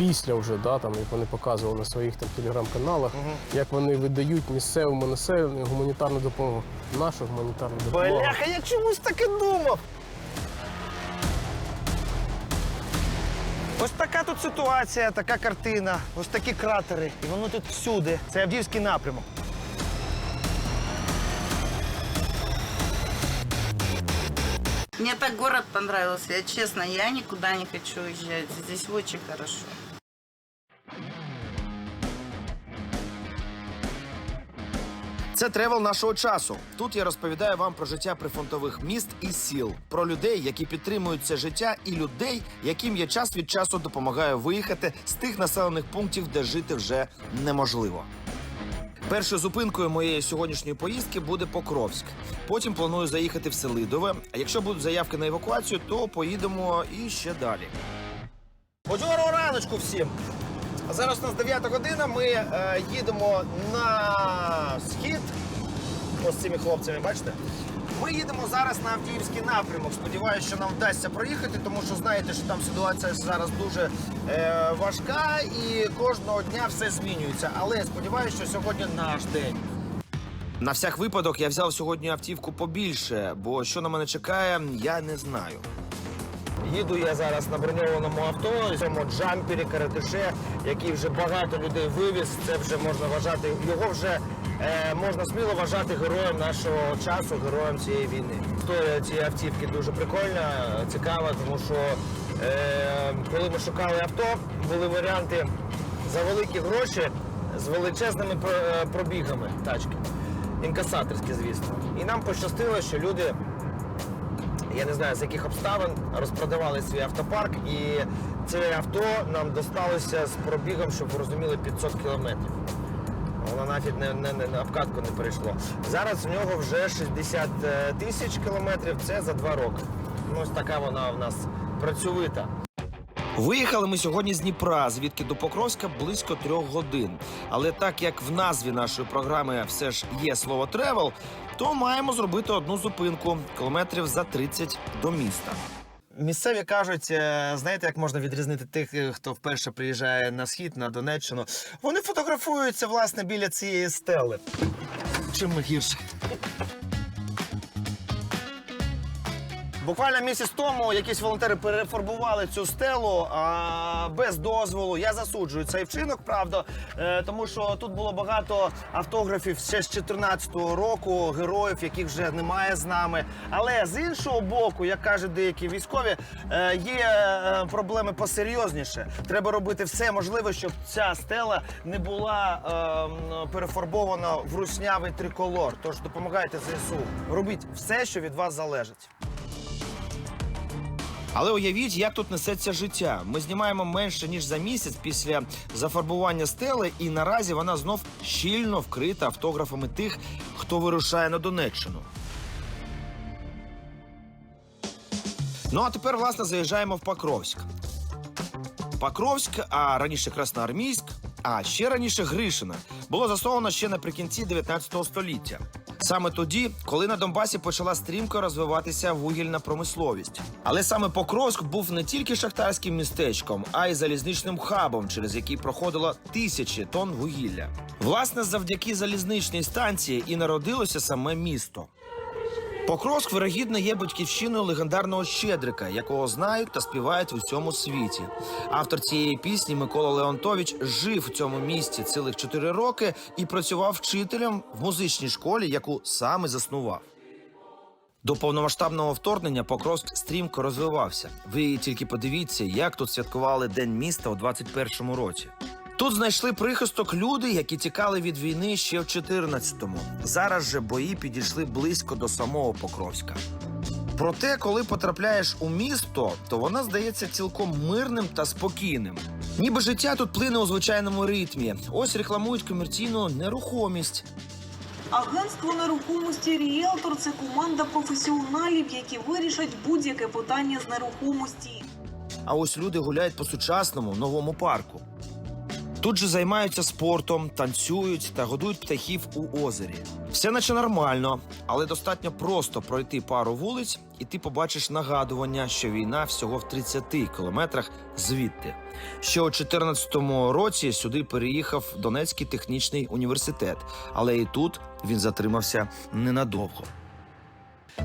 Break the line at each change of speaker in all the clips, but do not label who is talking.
після вже, да, там, як вони показували на своїх там телеграм-каналах, як вони видають місцевому населенню гуманітарну допомогу. Нашу гуманітарну допомогу.
Бляха, я чомусь таки думав. Ось така тут ситуація, така картина, ось такі кратери. І воно тут всюди. Це Авдіївський напрямок.
Мне так город понравился, я честно, я никуда не хочу уезжать. Здесь очень хорошо.
Це тревел нашого часу. Тут я розповідаю вам про життя прифронтових міст і сіл, про людей, які підтримують це життя, і людей, яким я час від часу допомагаю виїхати з тих населених пунктів, де жити вже неможливо. Першою зупинкою моєї сьогоднішньої поїздки буде Покровськ. Потім планую заїхати в Селидове. А якщо будуть заявки на евакуацію, то поїдемо і ще далі. Бадьорого раночку всім! Зараз у нас 9 година. Ми е, їдемо на схід. Ось з цими хлопцями, бачите? Ми їдемо зараз на Авдіївський напрямок. Сподіваюся, що нам вдасться проїхати, тому що знаєте, що там ситуація зараз дуже е, важка і кожного дня все змінюється. Але сподіваюся, що сьогодні наш день. На всяк випадок я взяв сьогодні автівку побільше, бо що на мене чекає, я не знаю. Їду я зараз на броньованому авто, цьому джампері, каратише, який вже багато людей вивіз. Це вже можна вважати, його вже е, можна сміло вважати героєм нашого часу, героєм цієї війни. Історія цієї автівки дуже прикольна, цікава, тому що е, коли ми шукали авто, були варіанти за великі гроші з величезними е, пробігами тачки. Інкасаторські, звісно. І нам пощастило, що люди я не знаю з яких обставин розпродавали свій автопарк, і це авто нам досталося з пробігом, щоб ви розуміли, 500 кілометрів. Воно навіть не, не, не на обкатку не перейшло. Зараз в нього вже 60 е, тисяч кілометрів. Це за два роки. Ну, ось така вона в нас працьовита. Виїхали ми сьогодні з Дніпра, звідки до Покровська близько трьох годин. Але так як в назві нашої програми все ж є слово тревел, то маємо зробити одну зупинку кілометрів за 30 до міста. Місцеві кажуть, е, знаєте, як можна відрізнити тих, е, хто вперше приїжджає на схід, на Донеччину. Вони фотографуються власне біля цієї стели. Чим ми гірше? Буквально місяць тому якісь волонтери перефарбували цю стелу а, без дозволу. Я засуджую цей вчинок, правда, е, тому що тут було багато автографів ще з 2014 року, героїв, яких вже немає з нами. Але з іншого боку, як кажуть деякі військові, е, є е, проблеми посерйозніше. Треба робити все можливе, щоб ця стела не була е, перефарбована в руснявий триколор. Тож допомагайте ЗСУ. Робіть все, що від вас залежить. Але уявіть, як тут несеться життя. Ми знімаємо менше ніж за місяць після зафарбування стели, і наразі вона знов щільно вкрита автографами тих, хто вирушає на Донеччину. Ну а тепер, власне, заїжджаємо в Покровськ. Покровськ, а раніше Красноармійськ, а ще раніше Гришина, було засновано ще наприкінці 19 століття. Саме тоді, коли на Донбасі почала стрімко розвиватися вугільна промисловість. Але саме Покровськ був не тільки шахтарським містечком, а й залізничним хабом, через який проходило тисячі тонн вугілля. Власне, завдяки залізничній станції і народилося саме місто. Покровськ, вирогідно, є батьківщиною легендарного Щедрика, якого знають та співають в усьому світі. Автор цієї пісні Микола Леонтович жив у цьому місті цілих чотири роки і працював вчителем в музичній школі, яку саме заснував. До повномасштабного вторгнення Покровськ стрімко розвивався. Ви тільки подивіться, як тут святкували День міста у 21-му році. Тут знайшли прихисток люди, які тікали від війни ще в 14-му. Зараз же бої підійшли близько до самого Покровська. Проте, коли потрапляєш у місто, то воно здається цілком мирним та спокійним. Ніби життя тут плине у звичайному ритмі. Ось рекламують комерційну нерухомість.
Агентство нерухомості Ріелтор це команда професіоналів, які вирішать будь-яке питання з нерухомості.
А ось люди гуляють по сучасному новому парку. Тут же займаються спортом, танцюють та годують птахів у озері. Все наче нормально, але достатньо просто пройти пару вулиць, і ти побачиш нагадування, що війна всього в 30 кілометрах звідти. Ще у 2014 році сюди переїхав Донецький технічний університет, але і тут він затримався ненадовго.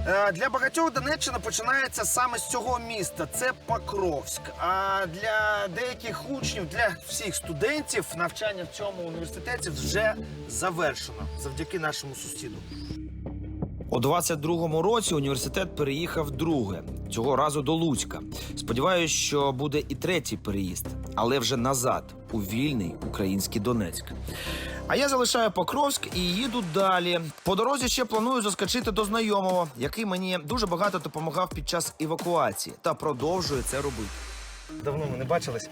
Е, Для багатьох Донеччина починається саме з цього міста. Це Покровськ. А для деяких учнів, для всіх студентів, навчання в цьому університеті вже завершено завдяки нашому сусіду.
У 22-му році університет переїхав друге, цього разу до Луцька. Сподіваюсь, що буде і третій переїзд, але вже назад, у вільний український Донецьк. А я залишаю Покровськ і їду далі. По дорозі ще планую заскочити до знайомого, який мені дуже багато допомагав під час евакуації та продовжує це робити.
Давно ми не бачились.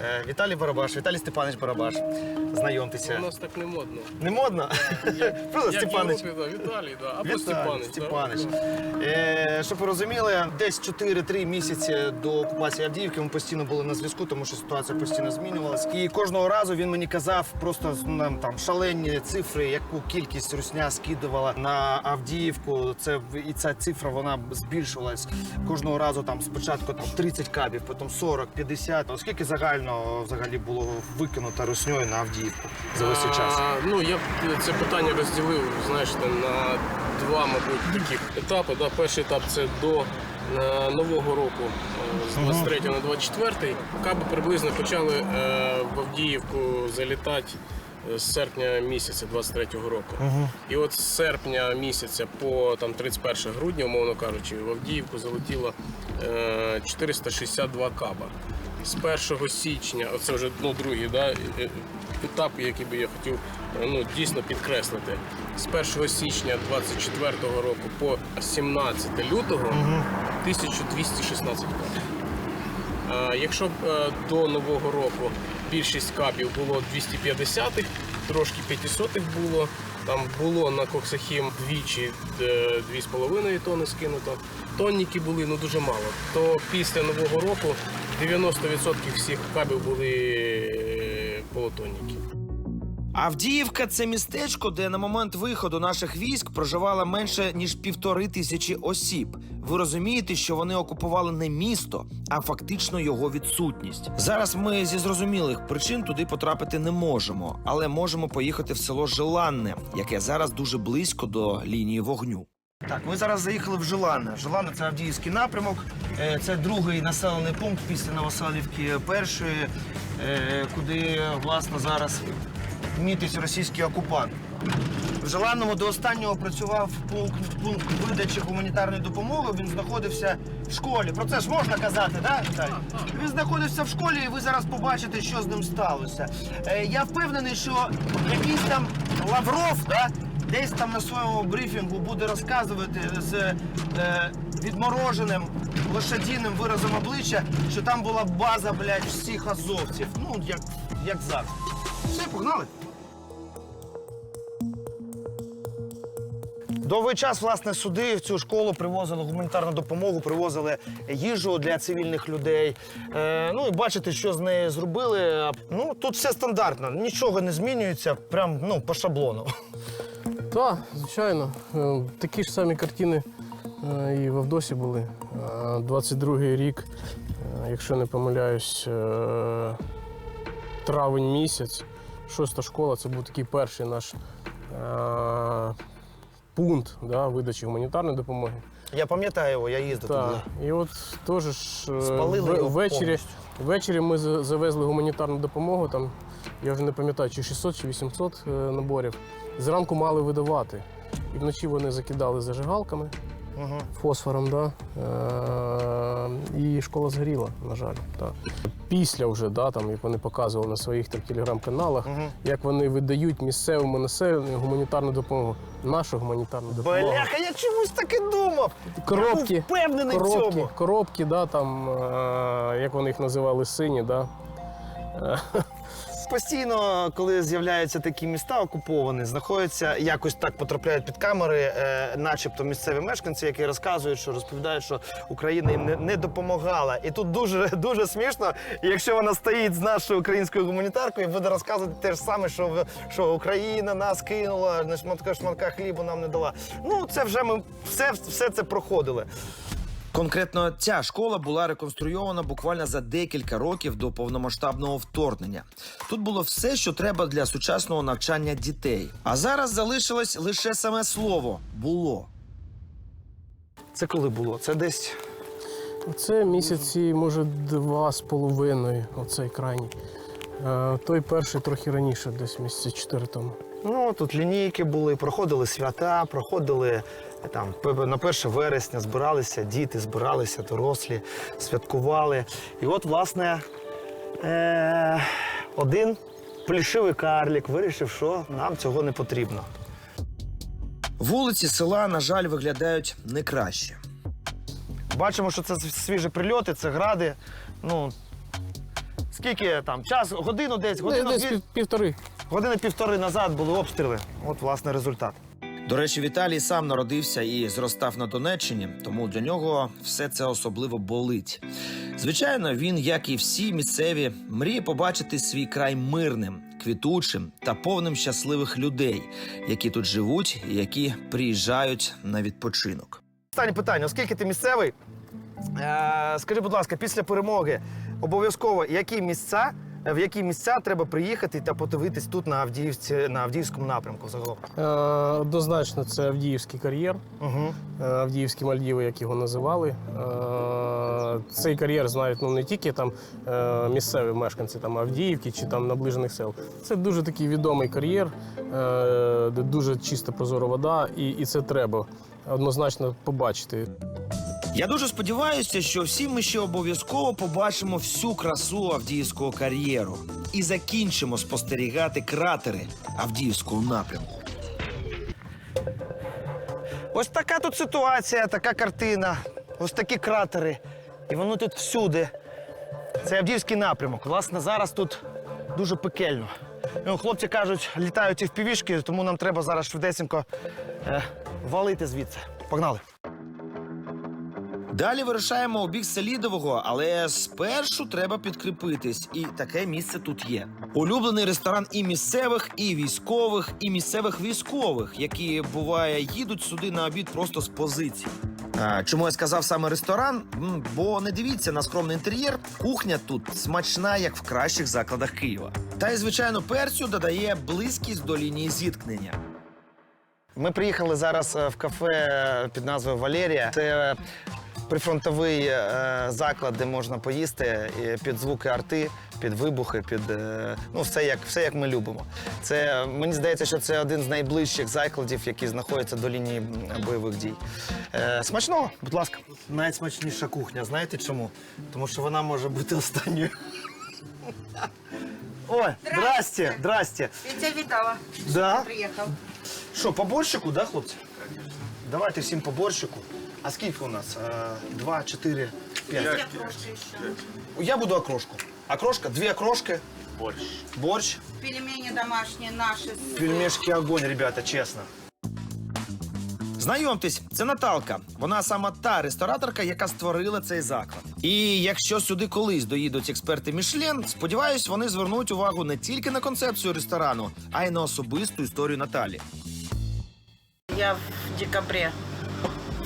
Е, Віталій Барабаш, Віталій Степанович Барабаш. Знайомтеся.
У нас так не модно.
Не модно? Просто Степанович.
Як Європі, да, Віталій, да. або
Віталій
Степанович.
Степанович. Е, щоб ви розуміли, десь 4-3 місяці до окупації Авдіївки ми постійно були на зв'язку, тому що ситуація постійно змінювалась. І кожного разу він мені казав просто нам там шалені цифри, яку кількість русня скидувала на Авдіївку. Це і ця цифра вона збільшувалась кожного разу. Там спочатку там 30 кабів, потім 40, 50. Оскільки загально взагалі було викинуто русньою на Авдіївку за весь цей час.
А, ну, я б це питання розділив, знаєш, на два, мабуть, таких етапи. Да. Перший етап це до е, Нового року, е, з 23 на 24. Каби приблизно почали е, в Авдіївку залітати е, з серпня місяця 23-го року. І от з серпня місяця по там, 31 грудня, умовно кажучи, в Авдіївку залетіло е, 462 каба. З 1 січня, оце вже ну, другий да, е, е, етап, який би я хотів е, ну, дійсно підкреслити. З 1 січня 24 року по 17 лютого 1216 кабів. Е, Якщо б до Нового року більшість кабів було 250-х, трошки 500-х було, там було на Коксахім двічі е, 2,5 тонни скинуто. Тонніки були ну дуже мало. То після Нового року 90% всіх кабів були е, полутонніки.
Авдіївка це містечко, де на момент виходу наших військ проживало менше ніж півтори тисячі осіб. Ви розумієте, що вони окупували не місто, а фактично його відсутність. Зараз ми зі зрозумілих причин туди потрапити не можемо, але можемо поїхати в село Желанне, яке зараз дуже близько до лінії вогню.
Так, ми зараз заїхали в Желанне. Желанне це Авдіївський напрямок. Е, Це другий населений пункт після Новоселівки першої, е, куди власне зараз мітить російський окупант. В Желанному до останнього працював пункт, пункт видачі гуманітарної допомоги. Він знаходився в школі. Про це ж можна казати, так? Віталій? Він знаходився в школі, і ви зараз побачите, що з ним сталося. Е, я впевнений, що якийсь там Лавров, да, десь там на своєму брифінгу буде розказувати з е, відмороженим лошадіним виразом обличчя, що там була база, блядь, всіх азовців. Ну, як, як завжди. Все, погнали. Довгий час, власне, суди в цю школу привозили гуманітарну допомогу, привозили їжу для цивільних людей. Е, ну і бачите, що з нею зробили. Ну, тут все стандартно, нічого не змінюється, прям ну, по шаблону.
Так, звичайно. Е, Такі ж самі картини е, і в Авдосі були. Е, 22-й рік, е, якщо не помиляюсь, травень місяць, шоста школа, це був такий перший наш пункт да, видачі гуманітарної допомоги.
Я пам'ятаю його, я їздив туди.
І от теж ж,
Спалили його
ввечері, ввечері ми за- завезли гуманітарну допомогу. Там, я вже не пам'ятаю, чи 600, чи 800 е, наборів. Зранку мали видавати. І вночі вони закидали зажигалками,
Угу.
фосфором, да? е- і школа згоріла, на жаль. Так. Після вже, да, там, як вони показували на своїх телеграм-каналах,
Угу.
як вони видають місцевому населенню гуманітарну допомогу, нашу гуманітарну допомогу.
Бляха, я чомусь так і думав.
Коробки.
Я був впевнений в
коробки,
цьому.
коробки, да, там, е, як вони їх називали, сині, да.
Постійно, коли з'являються такі міста окуповані, знаходяться, якось так потрапляють під камери, е, начебто місцеві мешканці, які розказують, що розповідають, що Україна їм не, не допомагала. І тут дуже дуже смішно, якщо вона стоїть з нашою українською гуманітаркою буде розказувати те ж саме, що, в- що Україна нас кинула, на шматка шматка хлібу нам не дала. Ну, це вже ми все, все це проходили.
Конкретно ця школа була реконструйована буквально за декілька років до повномасштабного вторгнення. Тут було все, що треба для сучасного навчання дітей. А зараз залишилось лише саме слово було.
Це коли було? Це десь
Це місяці, може, два з половиною, оцей крайній. Е, Той перший трохи раніше, десь місяці чотири тому.
Ну, тут лінійки були, проходили свята, проходили там на 1 вересня, збиралися діти, збиралися дорослі, святкували. І от, власне, е- один плішивий карлік вирішив, що нам цього не потрібно.
Вулиці села, на жаль, виглядають не краще.
Бачимо, що це свіжі прильоти, це гради. Ну, скільки там? Час, годину десь, годину,
Десь пів- півтори.
години півтори назад були обстріли. От, власне, результат.
До речі, Віталій сам народився і зростав на Донеччині, тому для нього все це особливо болить. Звичайно, він, як і всі місцеві, мріє побачити свій край мирним, квітучим та повним щасливих людей, які тут живуть і які приїжджають на відпочинок.
Останнє питання. Оскільки ти місцевий, е, скажи, будь ласка, після перемоги обов'язково які місця, в які місця треба приїхати та подивитись тут на Авдіївці, на Авдіївському напрямку загалом?
Е, Однозначно, це Авдіївський кар'єр,
Угу.
Авдіївські Мальдіви, як його називали. Е, Цей кар'єр знають ну, не тільки там е, місцеві мешканці там, Авдіївки чи там наближених сел. Це дуже такий відомий кар'єр, е, де дуже чиста прозора вода, і, і це треба однозначно побачити.
Я дуже сподіваюся, що всі ми ще обов'язково побачимо всю красу Авдіївського кар'єру і закінчимо спостерігати кратери Авдіївського напрямку.
Ось така тут ситуація, така картина, ось такі кратери. І воно тут всюди. Це Авдіївський напрямок. Власне, зараз тут дуже пекельно. Ну, хлопці кажуть, літають і в півішки, тому нам треба зараз швидесенько е, валити звідси. Погнали.
Далі вирушаємо у бік Селідового, але спершу треба підкріпитись, і таке місце тут є. Улюблений ресторан і місцевих, і військових, і місцевих військових, які буває їдуть сюди на обід просто з позицій. Чому я сказав саме ресторан? Бо не дивіться на скромний інтер'єр. Кухня тут смачна, як в кращих закладах Києва. Та й звичайно перцю додає близькість до лінії зіткнення.
Ми приїхали зараз е, в кафе під назвою Валерія. Це прифронтовий е, заклад, де можна поїсти е, під звуки арти, під вибухи, під е, ну все як все як ми любимо. Це мені здається, що це один з найближчих закладів, які знаходяться до лінії бойових дій. Е, смачного, будь ласка. Найсмачніша кухня. Знаєте чому? Тому що вона може бути останньою. Ой, здрасте, здрасте.
Я тебя видала.
Да?
Приехал.
Що, по борщику, да, хлопці? Давайте всім по борщику. А скільки у нас? Е, Два, чотири, п'ять. Я буду окрошку. Окрошка, дві окрошки. Борщ. Борщ.
Пельмени домашние наши. с-
Пельмешки огонь, ребята, чесно.
Знайомтесь, це Наталка. Вона сама та рестораторка, яка створила цей заклад. І якщо сюди колись доїдуть експерти Мішлен, сподіваюсь, вони звернуть увагу не тільки на концепцію ресторану, а й на особисту історію Наталі.
Я в декабре, в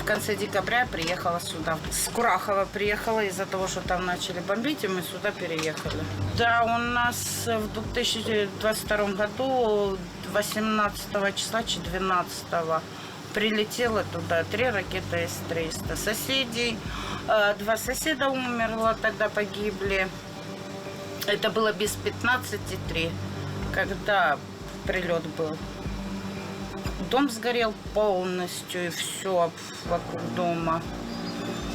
конце декабря приехала сюда. С Курахова приехала из-за того, что там начали бомбить, и мы сюда переехали. Да, у нас в 2022 году 18 числа, чи 12 прилетело туда три ракеты С-300. Соседей, э, два соседа умерло, тогда погибли. Это было без 15,3, когда прилет был. Дом сгорел полностью, и все вокруг дома.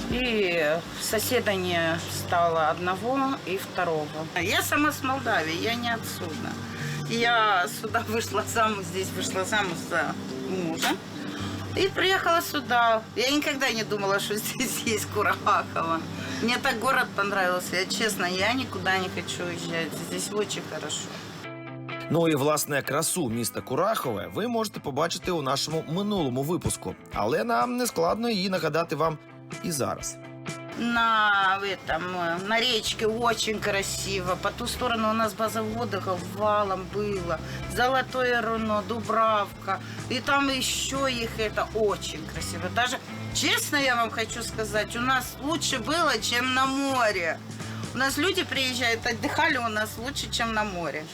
И соседа не стало одного и второго. Я сама с Молдавии, я не отсюда. Я сюда вышла замуж, здесь вышла замуж за мужа. И приехала сюда. Я никогда не думала, что здесь есть Курахово. Мне так город понравился. Я честно, я никуда не хочу уезжать. Здесь очень хорошо.
Ну і власне красу міста Курахове ви можете побачити у нашому минулому випуску, але нам не складно її нагадати вам і зараз.
На этом, э, на речке очень красиво. По ту сторону у нас база отдыха валом было. Золотое руно, Дубравка. И там еще их это очень красиво. Даже, честно я вам хочу сказать, у нас лучше было, чем на море. У нас люди приезжают, отдыхали у нас лучше, чем на море.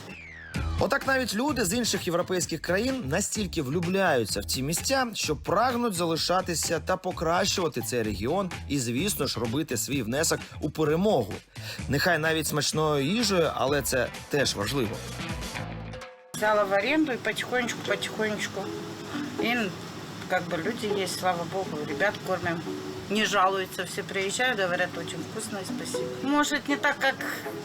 Отак навіть люди з інших європейських країн настільки влюбляються в ці місця, що прагнуть залишатися та покращувати цей регіон, і, звісно ж, робити свій внесок у перемогу. Нехай навіть смачною їжею, але це теж важливо.
Взяла в оренду і потихонечку, потихонечку. И как бы люди есть, слава богу, ребят кормим. Не жалуются, все приезжают, говорят, очень вкусно спасибо. Может, не так, как,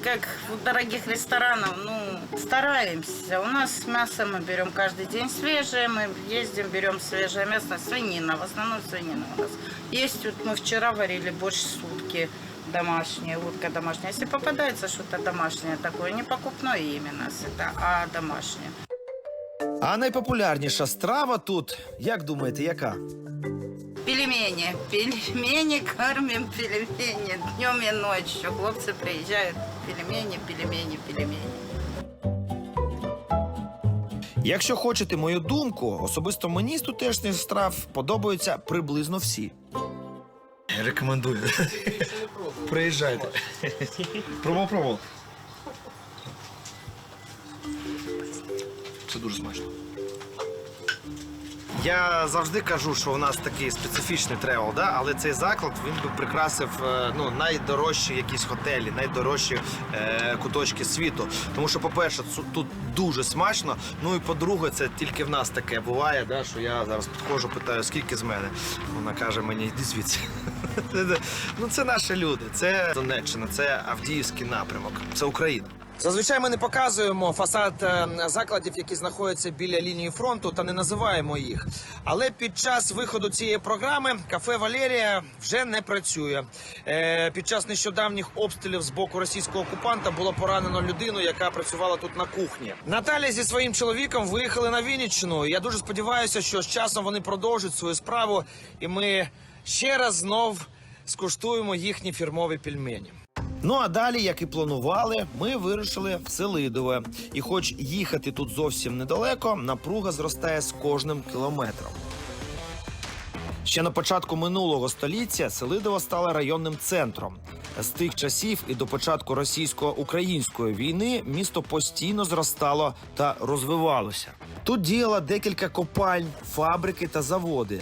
как в дорогих ресторанах, ну, стараемся. У нас мясо мы берем каждый день свежее, мы ездим, берем свежее мясо, свинина, в основном свинина у нас. Есть, вот мы вчера варили борщ сутки домашняя, утка домашняя. Если попадается что-то домашнее такое, не покупное именно, а домашнее.
А найпопулярніша страва тут, як думаєте, яка?
Пельмени. Пельмени кормим пельмени днем и ночью. Хлопцы приезжают. Пельмени, пельмени, пельмени.
Якщо хочете мою думку, особисто мені з тутешніх страв подобаються приблизно всі.
Рекомендую. Приїжджайте. Пробував, пробував. Це дуже смачно. Я завжди кажу, що у нас такий специфічний тревел, да? але цей заклад він би прикрасив е, ну, найдорожчі якісь готелі, найдорожчі е, куточки світу. Тому що, по-перше, тут дуже смачно. Ну і по-друге, це тільки в нас таке буває, да? що я зараз підходжу, питаю, скільки з мене. Вона каже мені, йди звідси. ну це наші люди, це Донеччина, це Авдіївський напрямок, це Україна. Зазвичай ми не показуємо фасад е, закладів, які знаходяться біля лінії фронту, та не називаємо їх. Але під час виходу цієї програми кафе Валерія вже не працює. Е, під час нещодавніх обстрілів з боку російського окупанта було поранено людину, яка працювала тут на кухні. Наталя зі своїм чоловіком виїхали на Вінниччину. Я дуже сподіваюся, що з часом вони продовжать свою справу, і ми ще раз знов скуштуємо їхні фірмові пельмені.
Ну а далі, як і планували, ми вирушили в Селидове. І хоч їхати тут зовсім недалеко, напруга зростає з кожним кілометром. Ще на початку минулого століття Селидово стало районним центром. З тих часів і до початку російсько-української війни місто постійно зростало та розвивалося. Тут діяло декілька копальń, фабрики та заводи,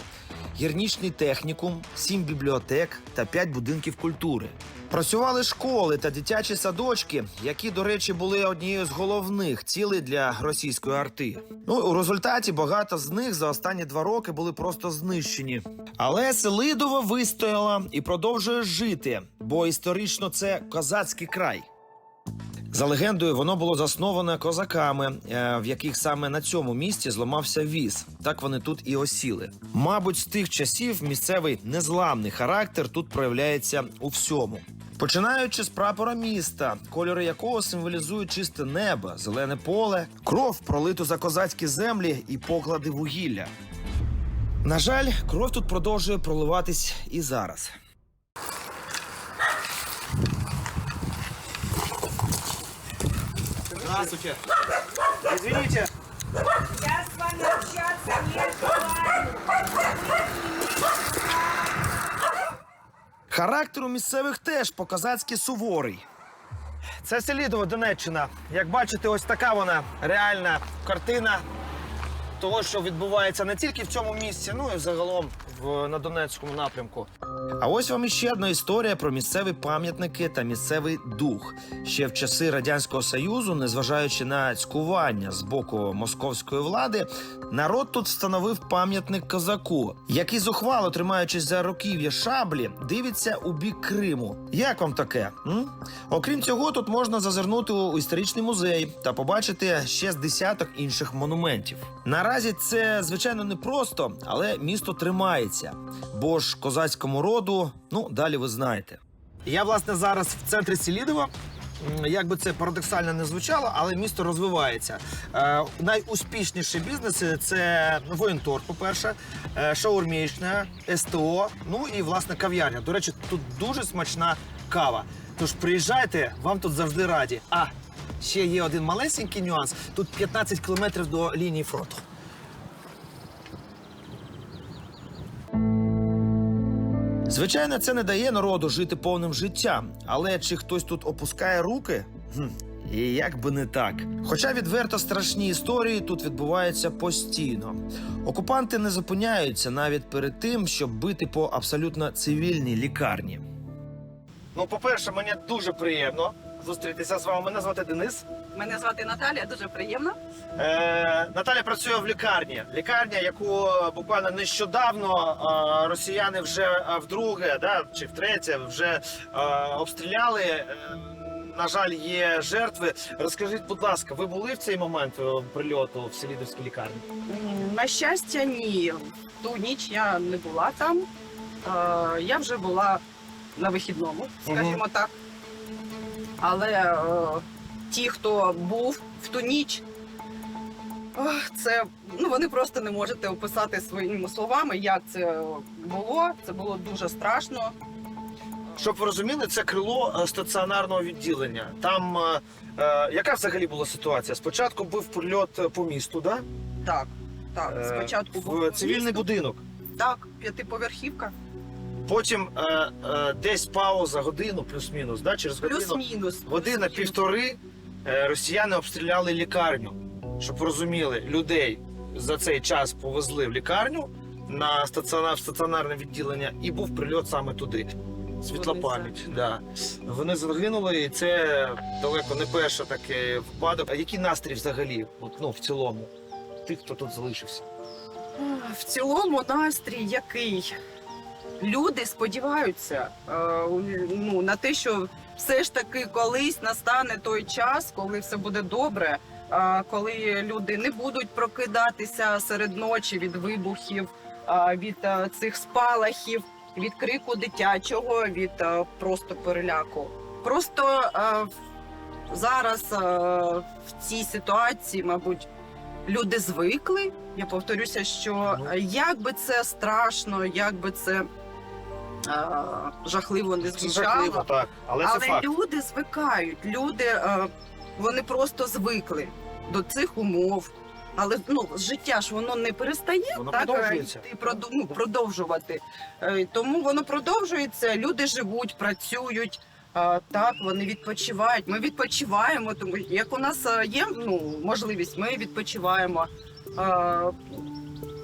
гірнічний технікум, сім бібліотек та п'ять будинків культури. Працювали школи та дитячі садочки, які, до речі, були однією з головних цілей для російської арти. Ну у результаті багато з них за останні два роки були просто знищені. Але Селидово вистояла і продовжує жити, бо історично це козацький край. За легендою, воно було засноване козаками, е, в яких саме на цьому місці зламався віз. Так вони тут і осіли. Мабуть, з тих часів місцевий незламний характер тут проявляється у всьому. Починаючи з прапора міста, кольори якого символізують чисте небо, зелене поле, кров пролиту за козацькі землі і поклади вугілля. На жаль, кров тут продовжує проливатись і зараз.
Здравствуйте. Извините.
Я с вами общаться не желаю.
Характер у місцевих теж по-козацьки суворий.
Це Селідово, Донеччина. Як бачите, ось така вона реальна картина того, що відбувається не тільки в цьому місці, ну і загалом в, на Донецькому напрямку.
А ось вам іще одна історія про місцеві пам'ятники та місцевий дух. Ще в часи радянського союзу, незважаючи на цькування з боку московської влади, народ тут встановив пам'ятник козаку, який зухвало тримаючись за руків'я шаблі, дивиться у бік Криму. Як вам таке? М? Окрім цього, тут можна зазирнути у історичний музей та побачити ще з десяток інших монументів. Наразі це звичайно непросто, але місто тримається, бо ж козацькому роду, ну далі ви знаєте.
Я, власне, зараз в центрі Селідова. як би це парадоксально не звучало, але місто розвивається. Е, найуспішніші бізнеси це воєнторг, по-перше, е, шаурмічна, СТО, ну і власне кав'ярня. До речі, тут дуже смачна кава. Тож приїжджайте, вам тут завжди раді. А ще є один малесенький нюанс: тут 15 кілометрів до лінії фронту.
Звичайно, це не дає народу жити повним життям. Але чи хтось тут опускає руки? Хм. І як би не так. Хоча відверто страшні історії тут відбуваються постійно. Окупанти не зупиняються навіть перед тим, щоб бити по абсолютно цивільній лікарні.
Ну, по-перше, мені дуже приємно зустрітися з вами. Мене звати Денис.
Мене звати Наталія, дуже приємно.
Е, Наталя працює в лікарні. Лікарня, яку буквально нещодавно е, росіяни вже е, вдруге, да, чи втретє, вже е, обстріляли. Е, на жаль, є жертви. Розкажіть, будь ласка, ви були в цей момент е, прильоту в Селідовській лікарні?
На щастя, ні. В ту ніч я не була там. Е, Я вже була на вихідному, скажімо так. Але е, ті, хто був в ту ніч, ох, це ну вони просто не можете описати своїми словами, як це було. Це було дуже страшно.
Щоб ви розуміли, це крило е, стаціонарного відділення. Там е, е, яка взагалі була ситуація? Спочатку був прильот по місту, да?
Так, так.
Е,
Спочатку був
в цивільний
місто.
будинок.
Так, п'ятиповерхівка.
Потім е, е, десь пауза годину, плюс-мінус, да? через годину.
Плюс-мінус.
Година півтори е, росіяни обстріляли лікарню. Щоб ви розуміли, людей за цей час повезли в лікарню на стаціонар, в стаціонарне відділення, і був прильот саме туди. Світла
Вони
пам'ять. Да. Вони загинули, і це далеко не перший такий випадок. А який настрій взагалі? От, ну, в цілому, тих, хто тут залишився?
В цілому настрій який? Люди сподіваються е, ну, на те, що все ж таки колись настане той час, коли все буде добре, е, коли люди не будуть прокидатися серед ночі від вибухів, е, від цих спалахів, від крику дитячого, від просто переляку. Просто зараз в цій ситуації, мабуть, люди звикли. Я повторюся, що
Ну.
як би це страшно, як би це жахливо не звучало,
так. Але, це
але
факт.
люди звикають. Люди е, вони просто звикли до цих умов. Але ну життя ж воно не перестає
Воно
так
продовжується.
йти, проду- ну, продовжувати. Е, Тому воно продовжується. Люди живуть, працюють. е, Так, вони відпочивають. Ми відпочиваємо, тому як у нас е, є ну, можливість, ми відпочиваємо.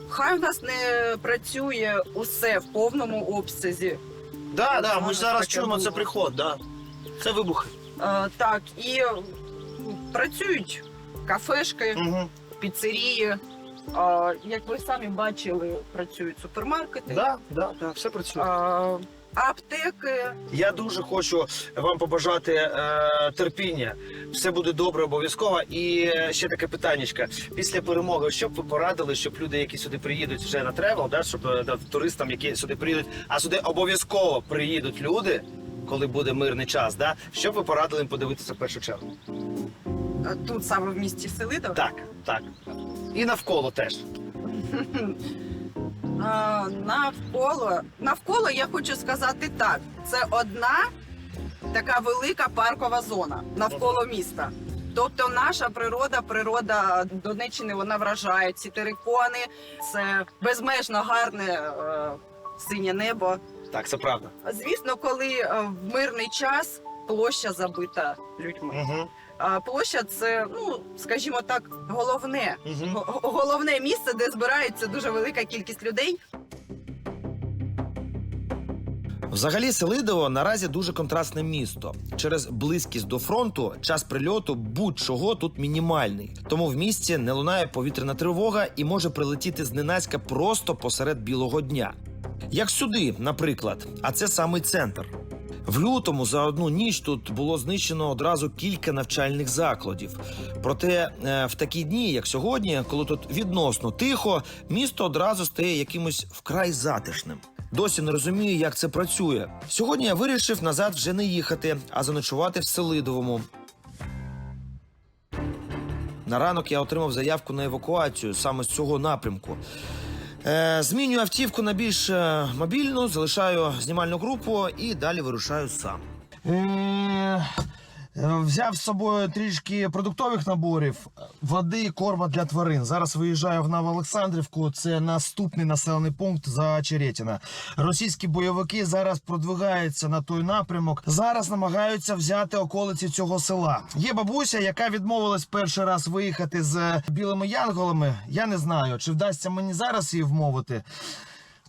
Хай у нас не працює усе в повному обсязі.
Да, да, ми
Зараз
ж зараз
таке
чуємо, це приход, да. Це вибухи.
Е, Так, і працюють кафешки,
Угу.
піцерії. Е, Як ви самі бачили, працюють супермаркети,
Да, да, да, все працює.
е, аптеки.
Я дуже хочу вам побажати е, терпіння. Все буде добре, обов'язково. І е, ще таке питаннячко. Після перемоги, що б ви порадили, щоб люди, які сюди приїдуть вже на тревел, да, щоб е, да, туристам, які сюди приїдуть, а сюди обов'язково приїдуть люди, коли буде мирний час, да, що б ви порадили їм подивитися в першу чергу?
Е, Тут саме в місті Селидов.
Так, так. І навколо теж.
Навколо навколо я хочу сказати так: це одна така велика паркова зона навколо міста. Тобто наша природа, природа Донеччини, вона вражає ці терикони, це безмежно гарне е, синє небо.
Так, це правда.
Звісно, коли е, в мирний час площа забита людьми.
Угу.
А площа це, ну скажімо так, головне.
Угу.
Головне місце, де збирається дуже велика кількість людей.
Взагалі, Селидово наразі дуже контрастне місто. Через близькість до фронту час прильоту будь-чого тут мінімальний. Тому в місті не лунає повітряна тривога і може прилетіти зненацька просто посеред білого дня. Як сюди, наприклад, а це самий центр. В лютому за одну ніч тут було знищено одразу кілька навчальних закладів. Проте е, в такі дні, як сьогодні, коли тут відносно тихо, місто одразу стає якимось вкрай затишним. Досі не розумію, як це працює. Сьогодні я вирішив назад вже не їхати, а заночувати в Селидовому. На ранок я отримав заявку на евакуацію саме з цього напрямку. Е, змінюю автівку на більш е, мобільну, залишаю знімальну групу і далі вирушаю сам.
Взяв з собою трішки продуктових наборів, води, корма для тварин. Зараз виїжджаю в Новоолександрівку. Це наступний населений пункт за Черетіна. Російські бойовики зараз продвигаються на той напрямок. Зараз намагаються взяти околиці цього села. Є бабуся, яка відмовилась перший раз виїхати з білими янголами. Я не знаю, чи вдасться мені зараз її вмовити.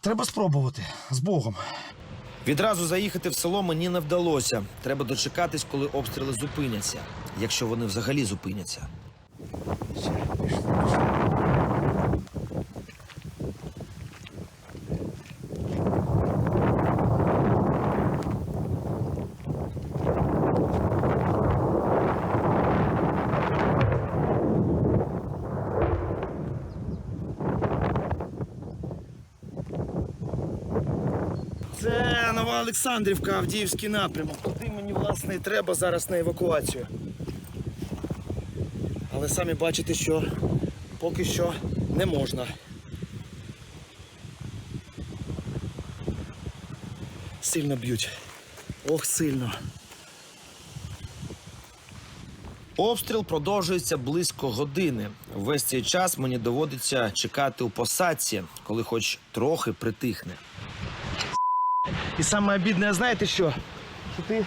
Треба спробувати з Богом.
Відразу заїхати в село мені не вдалося. Треба дочекатись, коли обстріли зупиняться, якщо вони взагалі зупиняться.
Олександрівка, Авдіївський напрямок. Туди мені, власне, і треба зараз на евакуацію. Але самі бачите, що поки що не можна. Сильно б'ють. Ох, сильно.
Обстріл продовжується близько години. Весь цей час мені доводиться чекати у посадці, коли хоч трохи притихне.
І саме обідне, знаєте що? Що ти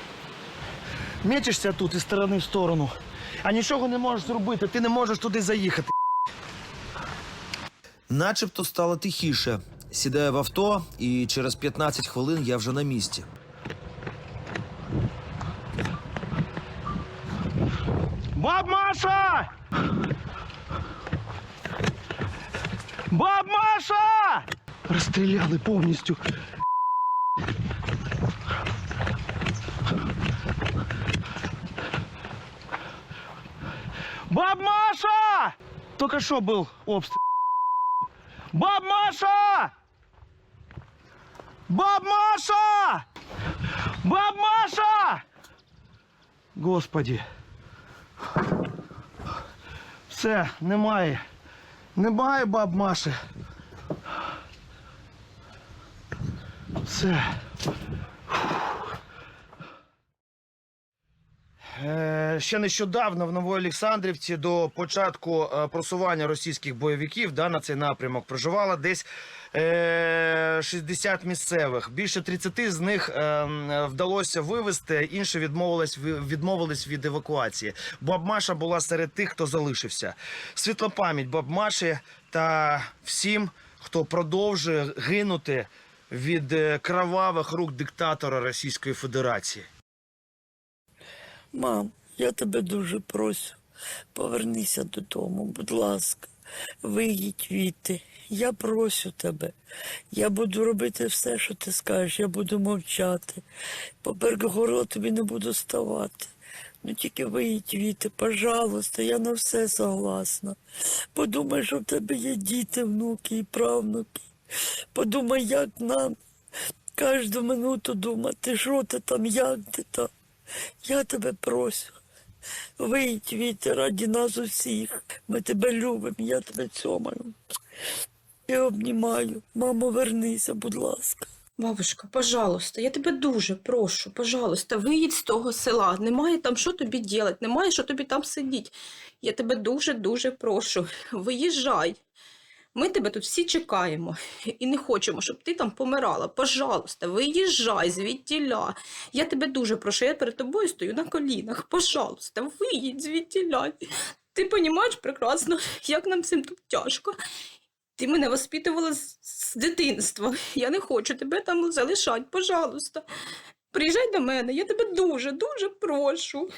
мечешся тут із сторони в сторону, а нічого не можеш зробити, ти не можеш туди заїхати.
Начебто стало тихіше. Сідаю в авто, і через 15 хвилин я вже на місці.
Баб Маша! Баб Маша! Розстріляли повністю. Баб Маша! Только что был обстрел. Баб Маша! Баб Маша! Баб Маша! Господи. Все, немає. Немає баб Маші. Все. Е, Ще нещодавно в Новоолександрівці до початку е, просування російських бойовиків да, на цей напрямок проживало десь е, 60 місцевих. Більше 30 з них е, вдалося вивезти, інші відмовились, ви- відмовились від евакуації. Бабмаша була серед тих, хто залишився. Світла пам'ять Бабмаші та всім, хто продовжує гинути від е, кровавих рук диктатора Російської Федерації.
Мам, я тебе дуже прошу, повернися додому, будь ласка, виїдь віти. Я прошу тебе. Я буду робити все, що ти скажеш, я буду мовчати. Поперек город тобі не буду ставати. Ну тільки виїдь віти, пожалуйста, я на все согласна. Подумай, що в тебе є діти, внуки і правнуки. Подумай, як нам кожну минуту думати, що ти там, як ти там. Я тебе прошу. Вийдь, Вітя, раді нас усіх. Ми тебе любимо, я тебе цьомаю. І обнімаю. Мамо, вернися, будь ласка.
Бабушка, пожалуйста, я тебе дуже прошу, пожалуйста, виїдь з того села. Немає там що тобі ділати, немає що тобі там сидіти. Я тебе дуже-дуже прошу. Виїжджай. Ми тебе тут всі чекаємо і не хочемо, щоб ти там помирала. Пожалуйста, виїжджай звідтіля. Я тебе дуже прошу, я перед тобою стою на колінах. Пожалуйста, виїдь звідтіля. Ти розумієш прекрасно, як нам всім тут тяжко. Ти мене воспитувала з, з дитинства. Я не хочу тебе там залишати, пожалуйста. Приїжджай до мене, я тебе дуже, дуже прошу.